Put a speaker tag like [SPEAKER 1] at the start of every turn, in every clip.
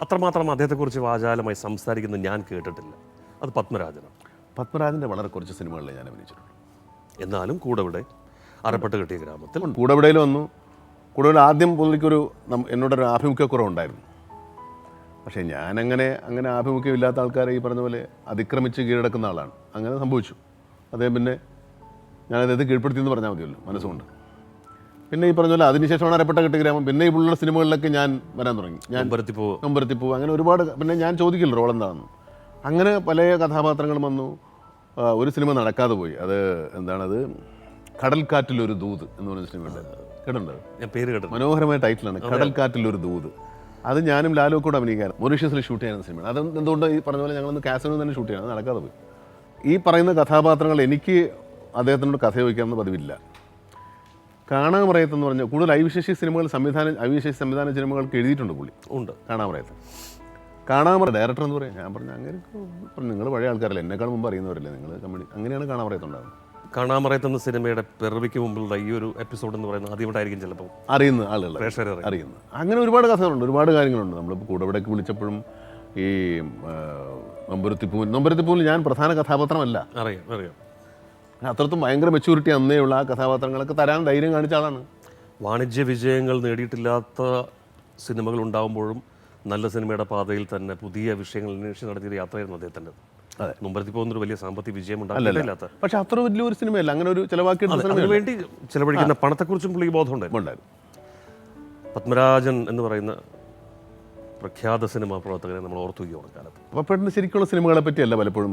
[SPEAKER 1] അത്രമാത്രം അദ്ദേഹത്തെക്കുറിച്ച് വാചാലമായി സംസാരിക്കുന്നത് ഞാൻ കേട്ടിട്ടില്ല. അത് പത്മരാജനാണ്.
[SPEAKER 2] പത്മരാജന്റെ വളരെ കുറച്ച് സിനിമകളിൽ ഞാൻ അഭിനയിച്ചിട്ടുണ്ട്
[SPEAKER 1] എന്നാലും കൂടവിടെ ഇവിടെ അറപ്പെട്ട് കിട്ടിയ ഗ്രാമത്തിൽ
[SPEAKER 2] കൂടവിടയിൽ വന്നു. കൂടവിട ആദ്യം പുള്ളിക്കൊരു എന്നോടൊരു ആഭിമുഖ്യക്കുറവുണ്ടായിരുന്നു പക്ഷേ ഞാനങ്ങനെ അങ്ങനെ ആഭിമുഖ്യമില്ലാത്ത ആൾക്കാരെ ഈ പറഞ്ഞ പോലെ അതിക്രമിച്ച് കീഴടക്കുന്ന ആളാണ്. അങ്ങനെ സംഭവിച്ചു. അദ്ദേഹം പിന്നെ ഞാനത് കീഴ്പ്പെടുത്തി എന്ന് പറഞ്ഞാൽ മതിയല്ലോ. മനസ്സുകൊണ്ട്. പിന്നെ ഈ പറഞ്ഞ പോലെ അതിനുശേഷമാണ് അരപ്പെട്ട കെട്ടി ഗ്രാമം. പിന്നെ ഈ പുള്ളിയുടെ സിനിമകളിലൊക്കെ ഞാൻ വരാൻ തുടങ്ങി. ഞാൻ നമ്പരത്തിപ്പൂ അങ്ങനെ ഒരുപാട് പിന്നെ ഞാൻ ചോദിക്കില്ല റോൾ എന്താണെന്ന്. അങ്ങനെ പല കഥാപാത്രങ്ങളും വന്നു. ഒരു സിനിമ നടക്കാതെ പോയി. അത് എന്താണത് കടൽക്കാറ്റിലൊരു ദൂത് എന്ന് പറയുന്ന സിനിമ ഉണ്ട് കേട്ടിട്ടുണ്ട്?
[SPEAKER 1] ഞാൻ പേര് കേട്ടിട്ടുണ്ട്
[SPEAKER 2] മനോഹരമായ ടൈറ്റിലാണ് കടൽക്കാറ്റിലൊരു ദൂത്. അത് ഞാനും ലാലോ കൂടെ അഭിനയിക്കാൻ മൊറീഷ്യസിൽ ഷൂട്ട് ചെയ്യുന്ന സിനിമയാണ് അത് എന്തുകൊണ്ട് ഈ പറഞ്ഞ പോലെ ഞങ്ങളൊന്ന് കാസനോ തന്നെ ഷൂട്ട് ചെയ്യണം? നടക്കാതെ പോയി. ഈ പറയുന്ന കഥാപാത്രങ്ങൾ എനിക്ക് അദ്ദേഹത്തിനോട് കഥ ചോദിക്കാമെന്ന് പതിവില്ല. കാണാൻ പറയത്തെന്ന് പറഞ്ഞാൽ കൂടുതൽ അവിശേഷി സിനിമകൾ സംവിധാനം അവിശേഷി സംവിധാന സിനിമകൾക്ക് എഴുതിയിട്ടുണ്ട് പുള്ളി.
[SPEAKER 1] ഉണ്ട്.
[SPEAKER 2] കാണാമറയത്ത്. പറയത്ത് കാണാൻ പറ ഡയറക്ടർ എന്ന് പറയാം. ഞാൻ പറഞ്ഞു അങ്ങനെ പറഞ്ഞു നിങ്ങൾ പഴയ ആൾക്കാരല്ലേ? എന്നെക്കാൾ മുമ്പ് അറിയുന്നവരല്ലേ നിങ്ങൾ കമ്പനി അങ്ങനെയാണ് കാണാൻ കാണാമറയത്ത്
[SPEAKER 1] എന്ന സിനിമയുടെ പിറവിക്ക് മുമ്പുള്ള ഈ ഒരു എപ്പിസോഡ് എന്ന് പറയുന്നത് ആദ്യമായിട്ടായിരിക്കും ചിലപ്പോൾ
[SPEAKER 2] അറിയുന്ന ആളുകൾ. അറിയുന്നത് അങ്ങനെ ഒരുപാട് കഥകളുണ്ട്. ഒരുപാട് കാര്യങ്ങളുണ്ട്. നമ്മളിപ്പോൾ കൂടെവിടേക്ക് വിളിച്ചപ്പോഴും ഈ നൊമ്പരത്തിപ്പൂവിൽ നൊമ്പരത്തിപ്പൂവിൽ ഞാൻ പ്രധാന കഥാപാത്രമല്ല.
[SPEAKER 1] അറിയാം അറിയാം.
[SPEAKER 2] അത്രത്തും ഭയങ്കര മെച്യൂരിറ്റി അന്നേ ഉള്ള. ആ കഥാപാത്രങ്ങളൊക്കെ തരാൻ ധൈര്യം കാണിച്ച ആളാണ്.
[SPEAKER 1] വാണിജ്യ വിജയങ്ങൾ നേടിയിട്ടില്ലാത്ത സിനിമകൾ ഉണ്ടാകുമ്പോഴും നല്ല സിനിമയുടെ പാതയിൽ തന്നെ പുതിയ വിഷയങ്ങൾ അന്വേഷിച്ച് നടത്തിയ യാത്രയായിരുന്നു അദ്ദേഹത്തിന്റെ.
[SPEAKER 2] അതെ.
[SPEAKER 1] മുമ്പരത്തിൽ പോകുന്നൊരു വലിയ സാമ്പത്തിക വിജയം ഉണ്ടാകില്ലാത്ത
[SPEAKER 2] പക്ഷെ അത്ര വലിയൊരു സിനിമയല്ല. അങ്ങനെ ഒരു ചിലവാക്കി
[SPEAKER 1] വേണ്ടി ചിലവഴിക്കുന്ന പണത്തെക്കുറിച്ചും പുള്ളിക്ക് ബോധമുണ്ട്.
[SPEAKER 2] ഉണ്ടായിരുന്നു
[SPEAKER 1] പത്മരാജൻ എന്ന് പറയുന്ന പ്രഖ്യാത സിനിമാ പ്രവർത്തകരെ നമ്മൾ ഓർത്തു വയ്ക്കുകയാണ് കാലത്ത്.
[SPEAKER 2] പെട്ടെന്ന് ശരിക്കുള്ള സിനിമകളെ പറ്റിയല്ല പലപ്പോഴും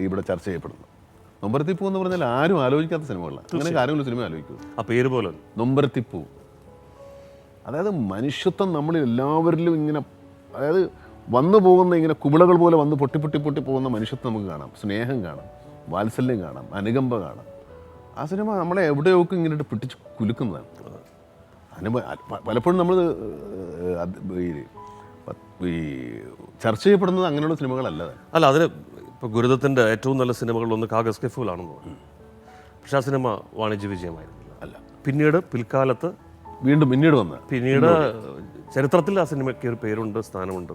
[SPEAKER 2] ഇവിടെ ചർച്ച ചെയ്യപ്പെടുന്നത്. നൊമ്പരത്തിപ്പൂ എന്ന് പറഞ്ഞാൽ ആരും ആലോചിക്കാത്ത സിനിമകളാണ്. അങ്ങനെ ആരെങ്കിലും സിനിമ ആലോചിക്കൂ.
[SPEAKER 1] ആ പേര് പോലെ
[SPEAKER 2] നൊമ്പരത്തിപ്പൂ. അതായത് മനുഷ്യത്വം നമ്മളിൽ എല്ലാവരിലും ഇങ്ങനെ അതായത് വന്നു പോകുന്ന ഇങ്ങനെ കുമിളകൾ പോലെ വന്ന് പൊട്ടി പൊട്ടി പൊട്ടി പോകുന്ന മനുഷ്യത്വം നമുക്ക് കാണാം. സ്നേഹം കാണാം. വാത്സല്യം കാണാം. അനുകമ്പ കാണാം. ആ സിനിമ നമ്മളെ എവിടെയൊക്കെ ഇങ്ങനെ പിടിച്ച് കുലുക്കുന്നതാണ്. പ- പലപ്പോഴും നമ്മൾ ഈ ഈ ചർച്ച ചെയ്യപ്പെടുന്നത് അങ്ങനെയുള്ള സിനിമകളല്ല.
[SPEAKER 1] അല്ല അതിന് ഇപ്പോൾ ഗുരുദത്തിന്റെ ഏറ്റവും നല്ല സിനിമകളിലൊന്ന് കാഗസ് കെ ഫൂലാണെന്ന് തോന്നുന്നു പക്ഷേ ആ സിനിമ വാണിജ്യ വിജയമായിരുന്നില്ല.
[SPEAKER 2] അല്ല.
[SPEAKER 1] പിന്നീട് പിൽക്കാലത്ത്
[SPEAKER 2] വീണ്ടും പിന്നീട് വന്ന്
[SPEAKER 1] പിന്നീട്. ചരിത്രത്തിൽ ആ സിനിമയ്ക്ക് ഒരു പേരുണ്ട് സ്ഥാനമുണ്ട്.